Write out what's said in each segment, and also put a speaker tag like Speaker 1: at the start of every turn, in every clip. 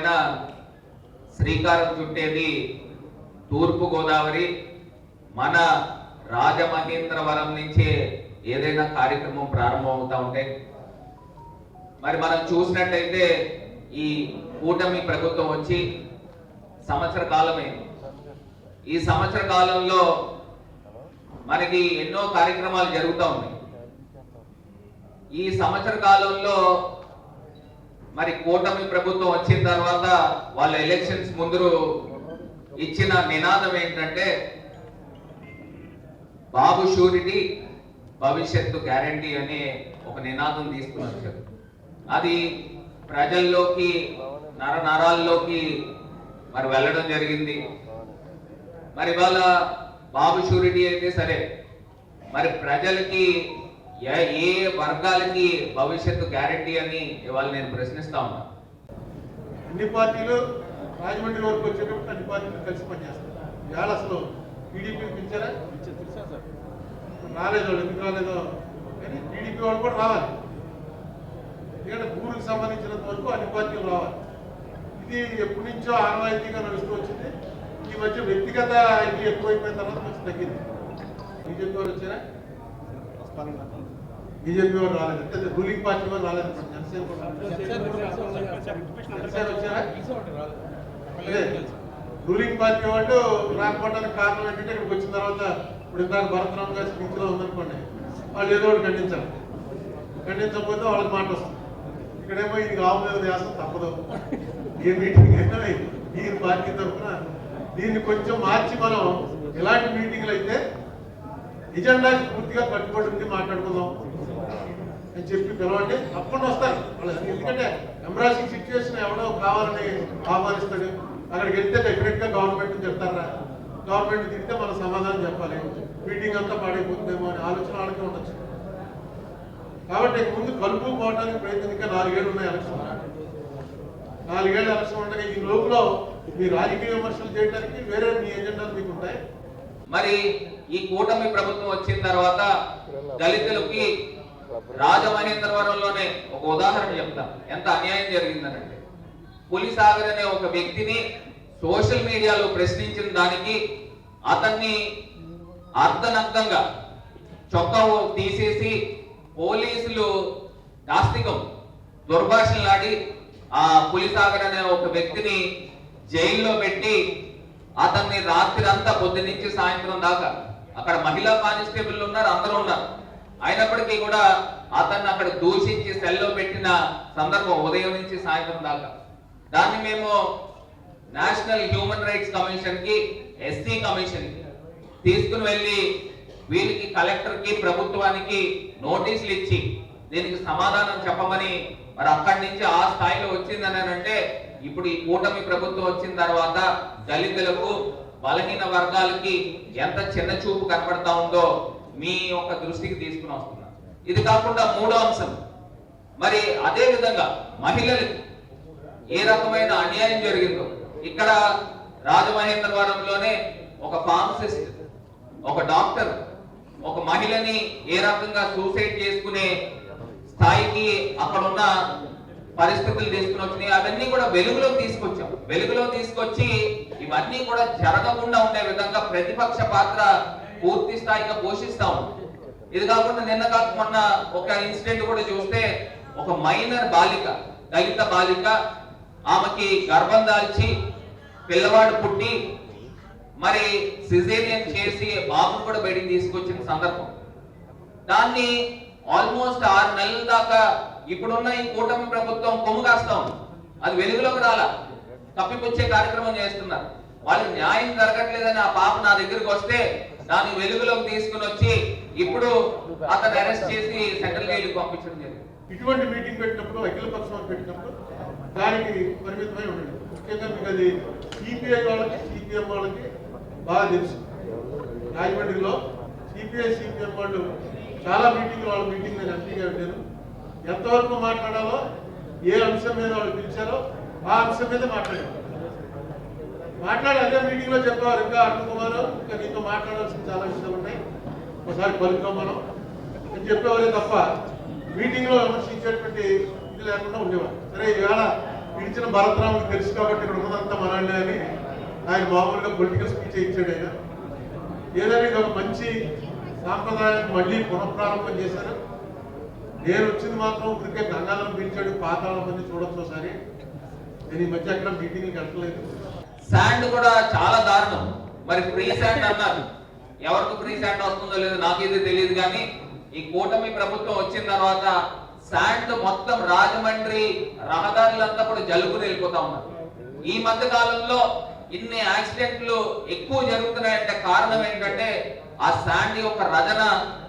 Speaker 1: అయినా శ్రీకారం చుట్టేది తూర్పు గోదావరి మన రాజమహేంద్రవరం నుంచే ఏదైనా కార్యక్రమం ప్రారంభం అవుతా ఉంటే. మరి మనం చూసినట్టయితే ఈ కూటమి ప్రభుత్వం వచ్చి సంవత్సర కాలమే. ఈ సంవత్సర కాలంలో మనకి ఎన్నో కార్యక్రమాలు జరుగుతూ ఉన్నాయి. ఈ సంవత్సర కాలంలో మరి కూటమి ప్రభుత్వం వచ్చిన తర్వాత వాళ్ళ ఎలక్షన్స్ ముందు ఇచ్చిన నినాదం ఏంటంటే బాబు షూరిటీ భవిష్యత్తు గ్యారంటీ అనే ఒక నినాదం తీసుకుని అది ప్రజల్లోకి నర నరాల్లోకి మరి వెళ్ళడం జరిగింది. మరి ఇవాళ బాబు షూరిటీ అయితే సరే మరి ప్రజలకి ఏ ఏ వర్గాలకి భవిష్యత్తు గ్యారంటీ అని ఇవాళ నేను ప్రశ్నిస్తా ఉన్నా.
Speaker 2: అన్ని పార్టీలు రాజమండ్రి వరకు వచ్చేటప్పుడు అన్ని పార్టీలు కలిసి పనిచేస్తారు ఇవాళ అసలు టీడీపీ పిలిచారా? రాలేదు ఎందుకు రాలేదో? కానీ టీడీపీ వాళ్ళు కూడా రావాలి. ఎందుకంటే ఊరికి సంబంధించినంత వరకు అన్ని పార్టీలు రావాలి. ఇది ఎప్పటి నుంచో ఆనవాయితీగా నడుస్తూ వచ్చింది. ఈ మధ్య వ్యక్తిగత ఇది ఎక్కువైపోయిన తర్వాత కొంచెం తగ్గింది. బీజేపీ వాళ్ళు వచ్చారా? బీజేపీ వాళ్ళు రాలేదు. అంటే రూలింగ్ పార్టీ వాళ్ళు రాలేదు. జనసేన రూలింగ్ పార్టీ వాళ్ళు రాకపోవడానికి కారణం ఏంటంటే ఇక్కడికి వచ్చిన తర్వాత ఇప్పుడు ఇందాక భరతరామ్ గారి స్పీచ్లో ఉందనుకోండి వాళ్ళు ఏదో ఒకటి ఖండించాలి. ఖండించకపోతే వాళ్ళకి మాట వస్తుంది. ఇక్కడేమో ఇది కావు మీద తప్పదు. ఏ మీటింగ్ అయినా ఈ పార్టీ తరఫున దీన్ని కొంచెం మార్చి మనం ఇలాంటి మీటింగ్లు అయితే ఎజెండా పూర్తిగా కట్టుబడి ఉండి మాట్లాడుకుందాం. అని చెప్పి పిలవండి తప్పకుండా వస్తారు వాళ్ళు ఎందుకంటే ఎంబ్రాసింగ్ సిచ్యువేషన్ ఎవడో కావాలని ఆహ్వానిస్తాడు. అక్కడికి వెళ్తే డెఫినెట్గా గవర్నమెంట్ చెప్తారా? గవర్నమెంట్ తిరిగితే మనం సమాధానం చెప్పాలి. మీటింగ్ అంతా పాడైపోతుందేమో అనే ఆలోచన వాళ్ళకే ఉండొచ్చు. కాబట్టి ముందు కలుపు పోవడానికి ప్రయత్నం ఇంకా నాలుగేళ్ళు ఉన్నాయి ఎలక్షన్ నాలుగేళ్ళు ఎలక్షన్ ఉండగా ఈ లోపల మీ రాజకీయ విమర్శలు చేయడానికి వేరే మీ ఎజెండాలు మీకు ఉంటాయి.
Speaker 1: మరి ఈ కూటమి ప్రభుత్వం వచ్చిన తర్వాత దళితులకి రాజమహేంద్రవరంలోనే ఒక ఉదాహరణ చెప్తాం. ఎంత అన్యాయం జరిగిందనంటే పులిసాగర్ అనే ఒక వ్యక్తిని సోషల్ మీడియాలో ప్రశ్నించిన దానికి అతన్ని అర్ధనగ్నంగా చొక్కా తీసేసి పోలీసులు నాస్తికం దుర్భాషలాడి ఆ పులిసాగర్ అనే ఒక వ్యక్తిని జైల్లో పెట్టి అతన్ని రాత్రి అంతా పొద్దు నుంచి సాయంత్రం దాకా అక్కడ మహిళా కానిస్టేబుల్ ఉన్నారు అందరూ ఉన్నారు. అయినప్పటికీ కూడా అతన్ని అక్కడ దూషించి సెల్లో పెట్టిన సందర్భం ఉదయం నుంచి సాయంత్రం దాకా. దాన్ని మేము నేషనల్ హ్యూమన్ రైట్స్ కమిషన్కి ఎస్సీ కమిషన్కి తీసుకుని వెళ్ళి వీరికి కలెక్టర్కి ప్రభుత్వానికి నోటీసులు ఇచ్చి దీనికి సమాధానం చెప్పమని మరి అక్కడి నుంచి ఆ స్థాయిలో వచ్చిందని అంటే ఇప్పుడు ఈ కూటమి ప్రభుత్వం వచ్చిన తర్వాత దళితులకు బలహీన వర్గాలకి ఎంత చిన్న చూపు కనపడతా ఉందో మీ యొక్క దృష్టికి తీసుకుని వస్తున్నా. ఇది కాకుండా మూడో అంశం. మరి అదే విధంగా మహిళలకు ఏ రకమైన అన్యాయం జరిగిందో ఇక్కడ రాజమహేంద్రవరంలోనే ఒక ఫార్మసిస్ట్ ఒక డాక్టర్ ఒక మహిళని ఏ రకంగా సూసైడ్ చేసుకునే స్థాయికి అక్కడ ఉన్న పరిస్థితులు తీసుకుని వచ్చినాయి. అవన్నీ కూడా వెలుగులోకి తీసుకొచ్చాం. వెలుగులో తీసుకొచ్చి ఇవన్నీ కూడా జరగకుండా ఉండే విధంగా ప్రతిపక్ష పాత్ర పూర్తి స్థాయిగా పోషిస్తాం. ఇది కాకుండా నిన్న కాక మొన్న ఒక ఇన్సిడెంట్ కూడా చూస్తే ఒక మైనర్ బాలిక దళిత బాలిక ఆమెకి గర్భం దాల్చి పిల్లవాడు పుట్టి మరి సిజేరియన్ చేసి బాబును కూడా బయటికి తీసుకొచ్చిన సందర్భం. దాన్ని ఆల్మోస్ట్ ఆరు నెలల దాకా ఇప్పుడున్న ఈ కూటమి ప్రభుత్వం కొమ్ము కాస్తా. ఉంది అది వెలుగులోకి రాలా. తప్పిపుచ్చే కార్యక్రమం చేస్తున్నారు. వాళ్ళకి న్యాయం జరగట్లేదని ఆ పాప నా దగ్గరికి వస్తే దాన్ని వెలుగులోకి తీసుకుని వచ్చి ఇప్పుడు అతను అరెస్ట్ చేసి సెంట్రల్ జైలుకి పంపించడం జరిగింది.
Speaker 2: ఇటువంటి మీటింగ్ పెట్టినప్పుడు అఖిల పక్షాలు పెట్టినప్పుడు దానికి పరిమితమై ఉండండి ముఖ్యంగా మీకు అది సిపిఐ వాళ్ళకి సిపిఎం వాళ్ళకి బాగా తెలుసు. రాజమండ్రిలో సిపిఐ సిపిఎం వాళ్ళు చాలా మీటింగ్లు వాళ్ళ మీటింగ్ నేను ఎంపీగా పెట్టాను. ఎంతవరకు మాట్లాడాలో ఏ అంశం మీద వాళ్ళు పిలిచారో ఆ అంశం మీద మాట్లాడారు మాట్లాడి అదే మీటింగ్లో చెప్పారు ఇంకా అరుణ్ కుమార్ ఇంకా నీతో మాట్లాడాల్సిన చాలా విషయాలు ఉన్నాయి. ఒకసారి పలుకుతాం మనం. అని చెప్పేవారే తప్ప మీటింగ్లో విమర్శించేటువంటి ఇది లేకుండా ఉండేవారు. సరే ఈవేళ పిలిచిన భరతరాముడు తెలుసు కాబట్టి ఇక్కడ ఉన్నదంతా మనల్ని అని ఆయన మామూలుగా పొలిటికల్ స్పీచ్ ఇచ్చాడు ఆయన. ఏదైనా ఇది ఒక మంచి సాంప్రదాయాన్ని మళ్ళీ పునఃప్రారంభం చేశారు. నేను వచ్చింది మాత్రం ఇప్పటికే గంగాలను పిలిచాడు పాతాళం మంది చూడొచ్చు ఒకసారి. నేను ఈ మధ్య అక్కడ మీటింగ్కి వెళ్ళలేదు.
Speaker 1: శాండ్ కూడా చాలా దారుణం. మరి ఫ్రీ శాండ్ అన్నారు. ఎవరికి ఫ్రీ శాండ్ వస్తుందో లేదో నాకేది తెలియదు కానీ ఈ కూటమి ప్రభుత్వం వచ్చిన తర్వాత శాండ్ మొత్తం రాజమండ్రి రహదారులంతా కూడా జలుబుని వెళ్ళిపోతా ఉన్నారు. ఈ మధ్య కాలంలో ఇన్ని యాక్సిడెంట్లు ఎక్కువ జరుగుతున్నాయంటే కారణం ఏంటంటే ఆ శాండ్ యొక్క రచన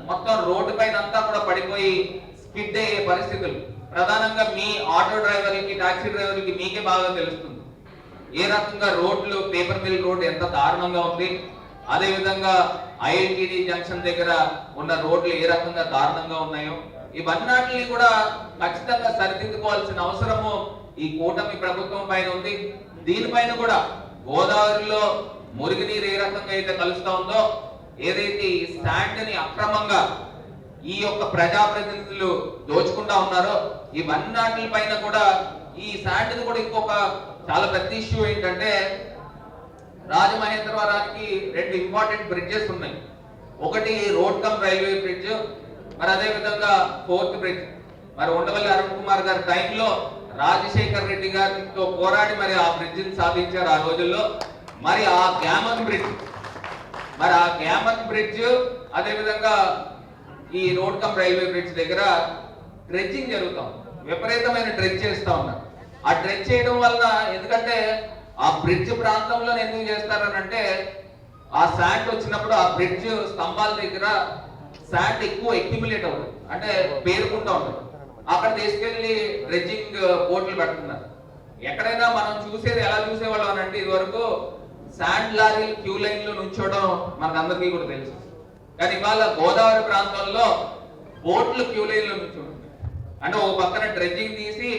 Speaker 1: మొత్తం రోడ్డు పైన అంతా కూడా పడిపోయి స్కిడ్ అయ్యే పరిస్థితులు. ప్రధానంగా మీ ఆటో డ్రైవర్లకి టాక్సీ డ్రైవర్లకి మీకే బాగా తెలుస్తుంది. ఏ రకంగా రోడ్లు పేపర్ మిల్ రోడ్ ఎంత దారుణంగా ఉంది? అదే విధంగా ఐఐటిడి జంక్షన్ దగ్గర ఉన్న రోడ్లు ఏ రకంగా దారుణంగా ఉన్నాయో? ఇవన్నిటిని కూడా ఖచ్చితంగా సరిదిద్దుకోవాల్సిన అవసరము ఈ కూటమి ప్రభుత్వం పైన ఉంది. దీనిపైన కూడా గోదావరిలో మురుగునీరు ఏ రకంగా అయితే కలుస్తా ఉందో ఏదైతే ఈ స్టాండ్ని అక్రమంగా ఈ యొక్క ప్రజాప్రతినిధులు దోచుకుంటా ఉన్నారో ఇవన్నిటి పైన కూడా ఈ శాండ్ కూడా ఇంకొక చాలా పెద్ద ఇష్యూ ఏంటంటే రాజమహేంద్రవరానికి రెండు ఇంపార్టెంట్ బ్రిడ్జెస్ ఉన్నాయి. ఒకటి రోడ్ కమ్ రైల్వే బ్రిడ్జ్ మరి అదే విధంగా ఫోర్త్ బ్రిడ్జ్. మరి ఉండవల్లి అరుణ్ కుమార్ గారి టైంలో రాజశేఖర్ రెడ్డి గారితో పోరాడి మరి ఆ బ్రిడ్జిని సాధించారు ఆ రోజుల్లో. మరి ఆ గ్యామన్ బ్రిడ్జ్ మరి ఆ గ్యామన్ బ్రిడ్జ్ అదేవిధంగా ఈ రోడ్ కమ్ రైల్వే బ్రిడ్జ్ దగ్గర డ్రెడ్జింగ్ జరుగుతాం విపరీతమైన డ్రెడ్జ్ చేస్తూ ఉన్నారు. ఆ డ్రెడ్జ్ చేయడం వల్ల ఎందుకంటే ఆ బ్రిడ్జ్ ప్రాంతంలో ఎందుకు చేస్తారనంటే ఆ శాండ్ వచ్చినప్పుడు ఆ బ్రిడ్జ్ స్తంభాల దగ్గర శాండ్ ఎక్కువ ఎక్యుములేట్ అవుతుంది. అంటే పేరుకుంటా ఉంటుంది. అక్కడ తీసుకెళ్ళి డ్రెడ్జింగ్ బోట్లు పెడుతున్నారు. ఎక్కడైనా మనం చూసేది ఎలా చూసేవాళ్ళం అని అంటే ఇదివరకు శాండ్ లారీలు క్యూ లైన్లో నుంచోవడం మనకందరికీ కూడా తెలుసు. కానీ ఇవాళ గోదావరి ప్రాంతంలో బోట్లు క్యూ లైన్లో నుంచి అంటే ఒక పక్కన డ్రెడ్జింగ్ తీసి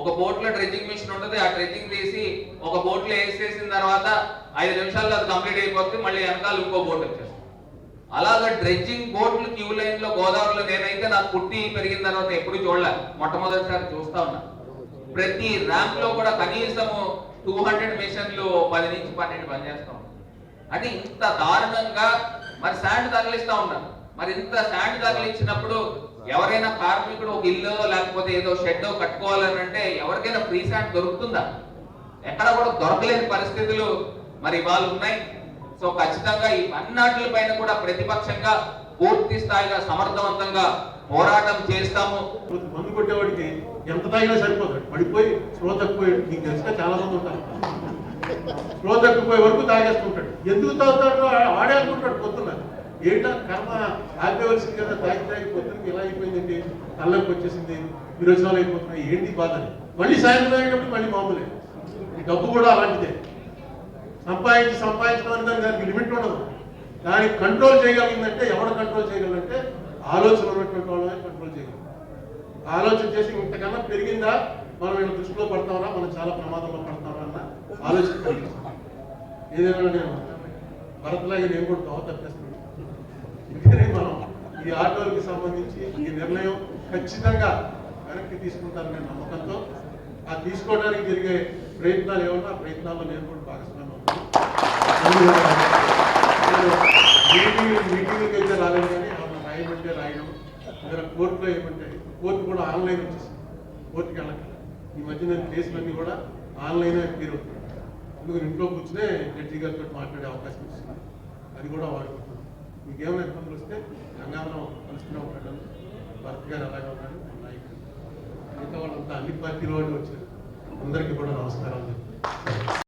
Speaker 1: ఒక బోట్లో డ్రెడ్జింగ్ మిషన్ ఉంటుంది ఆ డ్రెడ్జింగ్ తీసి ఒక బోట్లో వేసేసిన తర్వాత ఐదు నిమిషాల్లో అది కంప్లీట్ అయిపోతుంది మళ్ళీ వెనకాల ఇంకో బోట్ వచ్చేస్తుంది. అలాగా డ్రెడ్జింగ్ బోట్లు క్యూ లైన్లో గోదావరిలో నేనైతే నాకు పుట్టి పెరిగిన తర్వాత ఎప్పుడు చూడలే మొట్టమొదటిసారి చూస్తా ఉన్నా. ప్రతి ర్యాంప్లో కూడా కనీసము టూ హండ్రెడ్ మిషన్లు పది నుంచి పన్నెండు పనిచేస్తాం అంటే ఇంత దారుణంగా మరి శాండ్ తరలిస్తా ఉన్నారు మరి ఇంత శాండ్ తరలించినప్పుడు ఎవరైనా కార్మికుడు ఒక ఇల్లు లేకపోతే ఏదో షెడ్ కట్టుకోవాలని అంటే ఎవరికైనా ఫ్రీ శాండ్ దొరుకుతుందా? ఎక్కడ కూడా దొరకలేని పరిస్థితులు మరి ఇవాళ ఉన్నాయి. సో ఖచ్చితంగా ఈ అన్నాటిల పైన కూడా ప్రతిపక్షంగా పూర్తి స్థాయిగా సమర్థవంతంగా పోరాటం చేస్తాము.
Speaker 2: మందు కొట్టేవాడికి ఎంత తాగినా సరిపోతాడు పడిపోయి స్లో తక్కువ నీకు తెలిసిన చాలా మంది ఉంటారు. స్లో తక్కువ వరకు తాగేస్తుంటాడు ఎందుకు తాగుతాడో ఆడే అనుకుంటాడు పొద్దున్న. ఏంటో కర్మ? ఆపేవలసింది కదా తాగి తాగి పొద్దున్నకి ఇలా అయిపోయిందండి? కళ్ళకి వచ్చేసింది విరోచనాలు అయిపోతున్నాయి ఏంటి బాధ అని మళ్ళీ సాయంత్రం అయినప్పుడు మళ్ళీ మామూలే. ఈ డబ్బు కూడా అలాంటిదే. సంపాదించి సంపాదించడం అనే దానికి దానికి లిమిట్ ఉండదు. దానికి కంట్రోల్ చేయగలిగిందంటే ఎవడు కంట్రోల్ చేయగలంటే ఆలోచన ఉన్నటువంటి వాళ్ళని కంట్రోల్ చేయగలం ఆలోచన చేసి ఇంతకన్నా పెరిగిందా? మనం వీళ్ళ దృష్టిలో పడతామరా మనం చాలా ప్రమాదంలో పడతామరా అన్న ఆలోచన ఏదైనా నేను భరత్లాగా నేను కూడా దోవ తప్పేస్తున్నాను మనం ఈ ఆటోలకు సంబంధించి ఈ నిర్ణయం ఖచ్చితంగా వెనక్కి తీసుకుంటారనే నమ్మకంతో ఆ తీసుకోవడానికి జరిగే ప్రయత్నాలు ఏమన్నా ప్రయత్నాల్లో నేను కూడా భాగస్వామ్యం మీటింగ్కి అయితే రాలేదు కానీ ఆమె రాయమంటే రాయడం లేదా కోర్టులో ఏమంటే కోర్టు కూడా ఆన్లైన్ వచ్చేసింది. కోర్టుకి వెళ్ళక ఈ మధ్య నేను కేసులన్నీ కూడా ఆన్లైన్ క్లియర్ అవుతుంది అందుకని ఇంట్లో కూర్చునే జడ్జి గారితో మాట్లాడే అవకాశం వచ్చింది. అది కూడా వాడుకుంటున్నాను మీకు ఏమైనా ఇబ్బందులు వస్తే గంగాధరం కలుసుకునే ఉంటాడు. భర్త గారు అలాగే ఉన్నాడు మా నాయకుడు. మిగతా వాళ్ళంతా అన్ని పార్టీల వాళ్ళు వచ్చారు. అందరికీ కూడా నమస్కారాలు చెప్పి